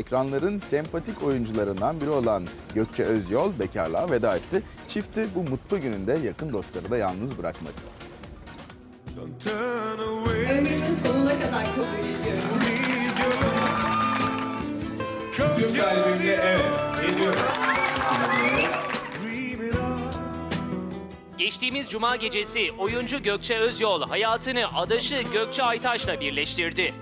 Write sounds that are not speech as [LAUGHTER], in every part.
ekranların sempatik oyuncularından biri olan Gökçe Özyol bekarlığa veda etti. Çifti bu mutlu gününde yakın dostları da yalnız bırakmadı. Ömrümün sonuna kadar kabul ediyorum. Tüm kalbimle evet ediyorum. Geçtiğimiz cuma gecesi oyuncu Gökçe Özyol hayatını adaşı Gökçe Aytaş'la birleştirdi.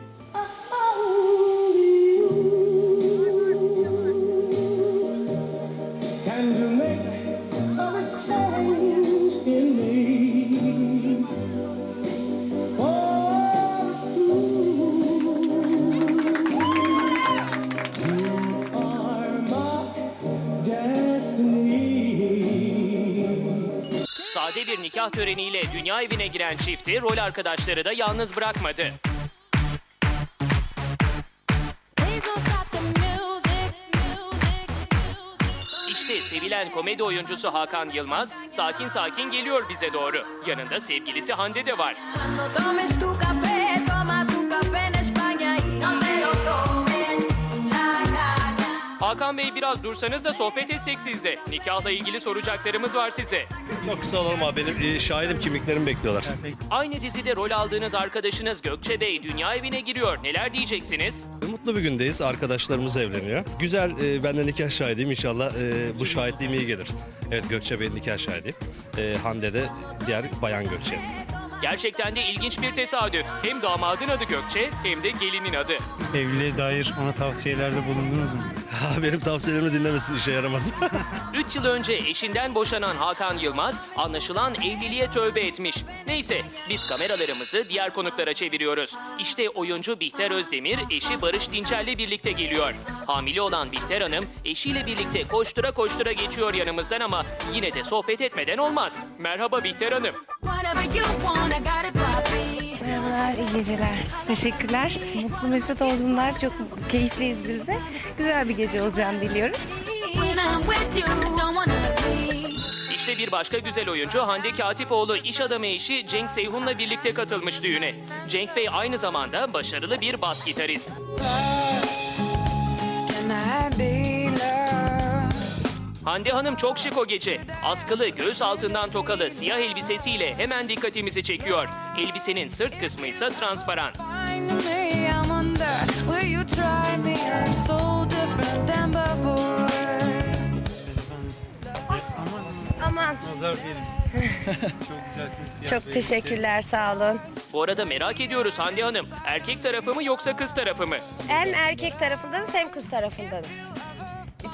Nikah töreniyle dünya evine giren çifti rol arkadaşları da yalnız bırakmadı. İşte sevilen komedi oyuncusu Hakan Yılmaz sakin sakin geliyor bize doğru. Yanında sevgilisi Hande de var. Hakan Bey biraz dursanız da sohbet etsek sizle. Nikahla ilgili soracaklarımız var size. Çok kısa olalım abi. Benim e, şahidim kimliklerimi bekliyorlar. Aynı dizide rol aldığınız arkadaşınız Gökçe Bey dünya evine giriyor. Neler diyeceksiniz? Mutlu bir gündeyiz. Arkadaşlarımız evleniyor. Güzel. E, ben de nikah şahidiyim. İnşallah e, bu şahitliğim iyi gelir. Evet Gökçe Bey'in nikah şahidi. E, Hande de diğer bayan Gökçe. Gerçekten de ilginç bir tesadüf. Hem damadın adı Gökçe hem de gelinin adı. Evliliğe dair ona tavsiyelerde bulundunuz mu? Ha, [LAUGHS] Benim tavsiyelerimi dinlemesin işe yaramaz. [LAUGHS] 3 yıl önce eşinden boşanan Hakan Yılmaz anlaşılan evliliğe tövbe etmiş. Neyse biz kameralarımızı diğer konuklara çeviriyoruz. İşte oyuncu Bihter Özdemir eşi Barış Dinçer'le birlikte geliyor. Hamile olan Bihter Hanım eşiyle birlikte koştura koştura geçiyor yanımızdan ama yine de sohbet etmeden olmaz. Merhaba Bihter Hanım. Merhabalar, iyi geceler. Teşekkürler. Mutlu mesut olsunlar. Çok keyifliyiz biz de. Güzel bir gece olacağını diliyoruz. When I'm with you, don't wanna leave. İşte bir başka güzel oyuncu Hande Katipoğlu iş adamı eşi Cenk Seyhun'la birlikte katılmış düğüne. Cenk Bey aynı zamanda başarılı bir bas gitarist. Hande Hanım çok şık o gece. Askılı, göğüs altından tokalı siyah elbisesiyle hemen dikkatimizi çekiyor. Elbisenin sırt kısmı ise transparan. Nazar diyelim. [LAUGHS] Çok güzelsiniz. siyah çok teşekkürler, sağ olun. Bu arada merak ediyoruz Hande Hanım. Erkek tarafı mı yoksa kız tarafı mı? Hem erkek tarafındanız hem kız tarafındanız.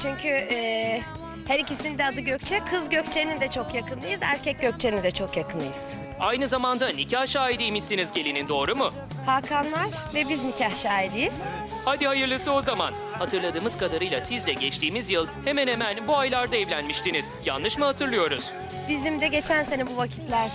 Çünkü e, her ikisinin de adı Gökçe. Kız Gökçe'nin de çok yakınıyız, erkek Gökçe'nin de çok yakınıyız. Aynı zamanda nikah şahidiymişsiniz gelinin doğru mu? Hakanlar ve biz nikah şahidiyiz. Hadi hayırlısı o zaman. Hatırladığımız kadarıyla siz de geçtiğimiz yıl hemen hemen bu aylarda evlenmiştiniz. Yanlış mı hatırlıyoruz? Bizim de geçen sene bu vakitler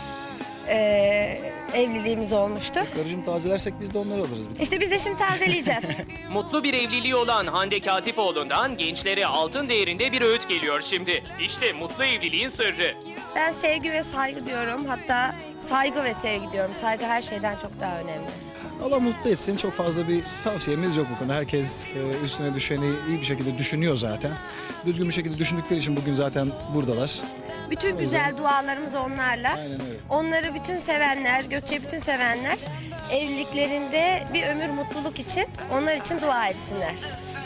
e, evliliğimiz olmuştu. Karıcığım tazelersek biz de onları alırız. İşte biz de şimdi tazeleyeceğiz. [LAUGHS] Mutlu bir evliliği olan Hande Katipoğlu'ndan gençlere altın değerinde bir öğüt geliyor şimdi. İşte mutlu evliliğin sırrı. Ben sevgi ve saygı diyorum. Hatta saygı ve sevgi diyorum. Saygı her şeyden çok daha önemli. Allah mutlu etsin. Çok fazla bir tavsiyemiz yok bu konuda. Herkes e, üstüne düşeni iyi bir şekilde düşünüyor zaten. Düzgün bir şekilde düşündükleri için bugün zaten buradalar. Bütün güzel dualarımız onlarla. Aynen öyle. Onları bütün sevenler, Gökçe bütün sevenler evliliklerinde bir ömür mutluluk için onlar için dua etsinler.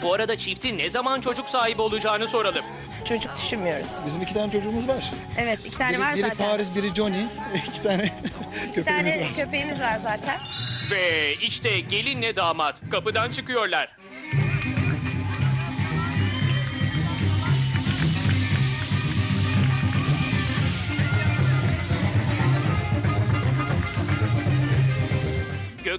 Bu arada çiftin ne zaman çocuk sahibi olacağını soralım. Çocuk düşünmüyoruz. Bizim iki tane çocuğumuz var. Evet iki tane Biri, var biri zaten. Paris, biri Johnny. [LAUGHS] [LAUGHS] İki tane köpeğimiz tane var. köpeğimiz var zaten. Ve işte gelinle damat kapıdan çıkıyorlar.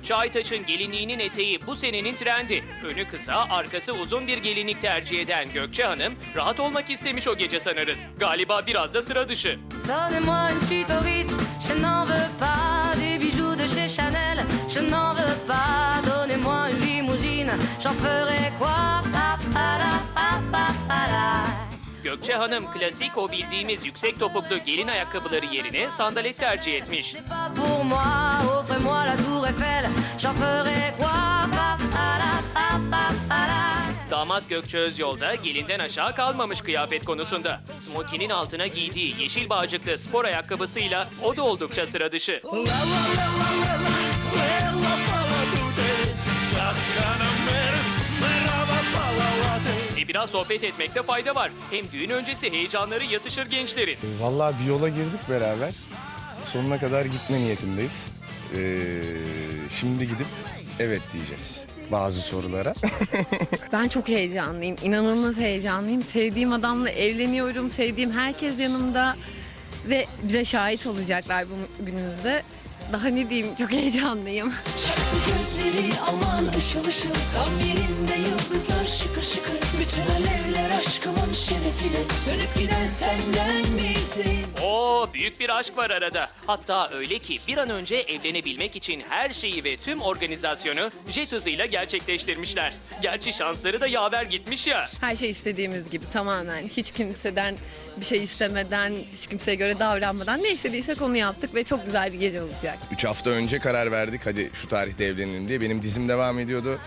Gökçe Aytaç'ın gelinliğinin eteği bu senenin trendi. Önü kısa, arkası uzun bir gelinlik tercih eden Gökçe Hanım rahat olmak istemiş o gece sanırız. Galiba biraz da sıra dışı. Donnez-moi une suite au Ritz, je n'en veux pas des bijoux de chez Chanel, je n'en veux pas. Donnez-moi une limousine, j'en ferai quoi? Pa, pa, da, pa, pa, pa, da. Gökçe Hanım klasik o bildiğimiz yüksek topuklu gelin ayakkabıları yerine sandalet tercih etmiş. C'est pas pour moi, j'en ferai quoi? Pa, pa, da, pa, pa, pa, da. Damat Gökçe Özyol da gelinden aşağı kalmamış kıyafet konusunda. Smokinin altına giydiği yeşil bağcıklı spor ayakkabısıyla o da oldukça sıra dışı. E biraz sohbet etmekte fayda var. Hem düğün öncesi heyecanları yatışır gençlerin. Vallahi bir yola girdik beraber. Sonuna kadar gitme niyetindeyiz. Ee, şimdi gidip evet diyeceğiz bazı sorulara. [LAUGHS] Ben çok heyecanlıyım. inanılmaz heyecanlıyım. Sevdiğim adamla evleniyorum. Sevdiğim herkes yanımda. Ve bize şahit olacaklar bu günümüzde. Daha ne diyeyim çok heyecanlıyım. Çaktı gözleri aman ışıl ışıl Tam yerinde yıldızlar şıkır şıkır Bütün alevler aşkımın şerefine Sönüp giden senden misin? Büyük bir aşk var arada. Hatta öyle ki bir an önce evlenebilmek için her şeyi ve tüm organizasyonu jet hızıyla gerçekleştirmişler. Gerçi şansları da yaver gitmiş ya. Her şey istediğimiz gibi tamamen. Hiç kimseden bir şey istemeden, hiç kimseye göre davranmadan ne istediysek onu yaptık ve çok güzel bir gece olacak. 3 hafta önce karar verdik hadi şu tarihte evlenelim diye. Benim dizim devam ediyordu.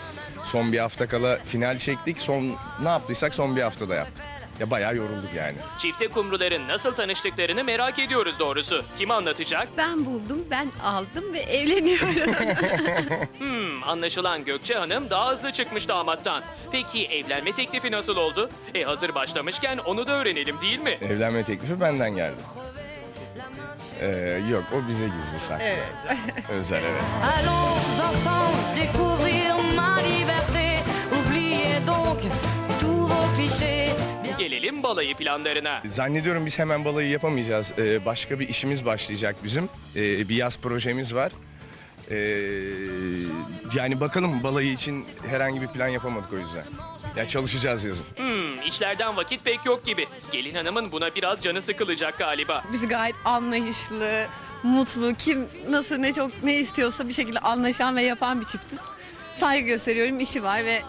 Son bir hafta kala final çektik. Son ne yaptıysak son bir haftada yaptık. Ya bayağı yorulduk yani. Çifte kumruların nasıl tanıştıklarını merak ediyoruz doğrusu. Kim anlatacak? Ben buldum, ben aldım ve evleniyorum. [LAUGHS] Hmm, anlaşılan Gökçe Hanım daha hızlı çıkmış damattan. Peki evlenme teklifi nasıl oldu? E hazır başlamışken onu da öğrenelim değil mi? Evlenme teklifi benden geldi. Ee, yok o bize gizli saklı. [LAUGHS] Özel evet. Allons ensemble découvrir ma liberté. Oubliez donc tous vos clichés. Gelelim balayı planlarına. Zannediyorum biz hemen balayı yapamayacağız. Ee, başka bir işimiz başlayacak bizim. Ee, bir yaz projemiz var. Ee, yani bakalım balayı için herhangi bir plan yapamadık o yüzden. Ya çalışacağız yazın. Hmm, işlerden vakit pek yok gibi. Gelin hanımın buna biraz canı sıkılacak galiba. Biz gayet anlayışlı, mutlu, kim nasıl ne çok ne istiyorsa bir şekilde anlaşan ve yapan bir çiftiz. Saygı gösteriyorum, işi var ve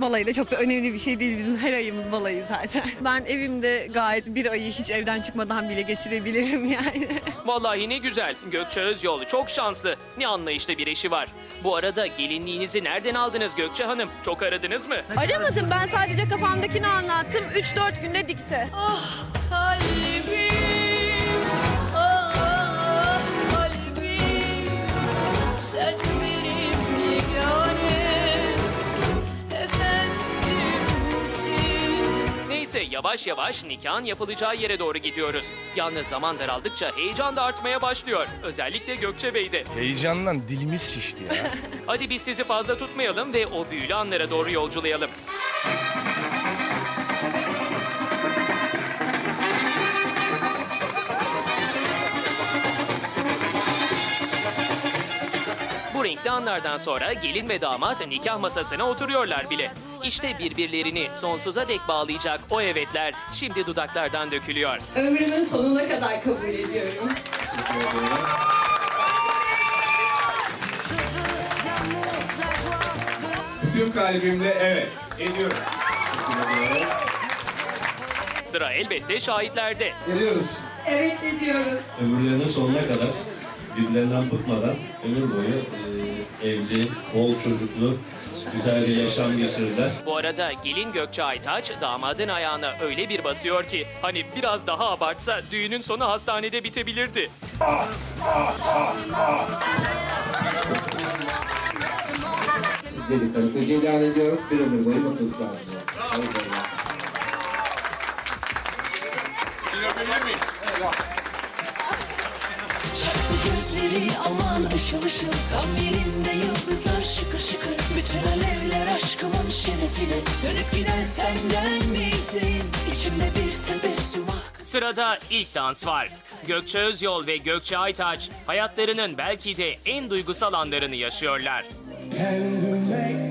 balayı da çok da önemli bir şey değil. Bizim her ayımız balayı zaten. [LAUGHS] Ben evimde gayet bir ayı hiç evden çıkmadan bile geçirebilirim yani. [LAUGHS] Vallahi ne güzel. Gökçe Özyol çok şanslı. Ne anlayışlı bir eşi var. Bu arada gelinliğinizi nereden aldınız Gökçe Hanım? Çok aradınız mı? Aramadım ben sadece kafamdakini anlattım. 3-4 günde dikti. Kalbim, ah kalbim Sen Neyse yavaş yavaş nikahın yapılacağı yere doğru gidiyoruz. Yalnız zaman daraldıkça heyecan da artmaya başlıyor. Özellikle Gökçe Bey'de. Heyecandan dilimiz şişti ya. [LAUGHS] Hadi biz sizi fazla tutmayalım ve o büyülü anlara doğru yolculayalım. Anlardan sonra gelin ve damat nikah masasına oturuyorlar bile. İşte birbirlerini sonsuza dek bağlayacak o evetler şimdi dudaklardan dökülüyor. Ömrümün sonuna kadar kabul ediyorum. Je veux de l'amour, de la joie, de la... Tüm kalbimle evet ediyorum. Sıra elbette şahitlerde. Evet ediyoruz. ömürlerinin sonuna kadar birbirlerinden bıkmadan ömür boyu e, evli, bol çocuklu, güzel bir yaşam geçirirler. Bu arada gelin Gökçe Aytaç damadın ayağına öyle bir basıyor ki hani biraz daha abartsa düğünün sonu hastanede bitebilirdi. Sizleri karı koca ilan ediyorum. Bir ömür boyu mutluluklar diliyorum. Çaktı gözleri aman ışıl ışıl Tam yerinde yıldızlar şıkır şıkır Bütün alevler aşkımın şerefine Sönüp giden senden misin? İçimde bir tebessüm ak Sırada ilk dans var. Gökçe Özyol ve Gökçe Aytaç hayatlarının belki de en duygusal anlarını yaşıyorlar. And